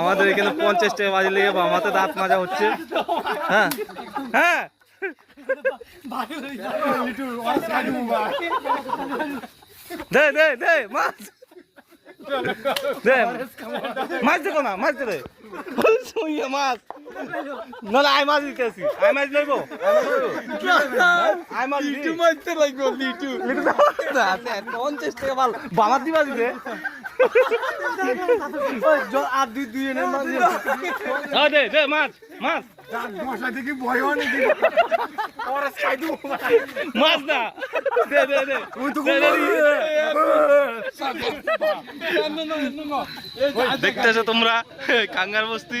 আমাদের এখানে পঞ্চাশ টাকা বাজে লেগে আমাতে দাঁত মাজা হচ্ছে। হ্যাঁ। হ্যাঁ। দে দে দে, মাছ। দে, মাছ দেখো না, মাছ দেবে। মাছ। না আই মাছ দিতেছি আই মাছ লইব আই মাছ লিটু মাছতে লাগবে লিটু লিটু পঞ্চাশ টাকা মাল বামার দিবা দিবে আর দুই দুই এনে মাছ দে দে মাছ মাছ মশলা দেখি ভয় হয় নাকি ওরা খাই মাছ না দে দে দে দে, দে, দে। দেখতেছো তোমরা কাঙ্গার বস্তি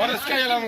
ওরা এলাম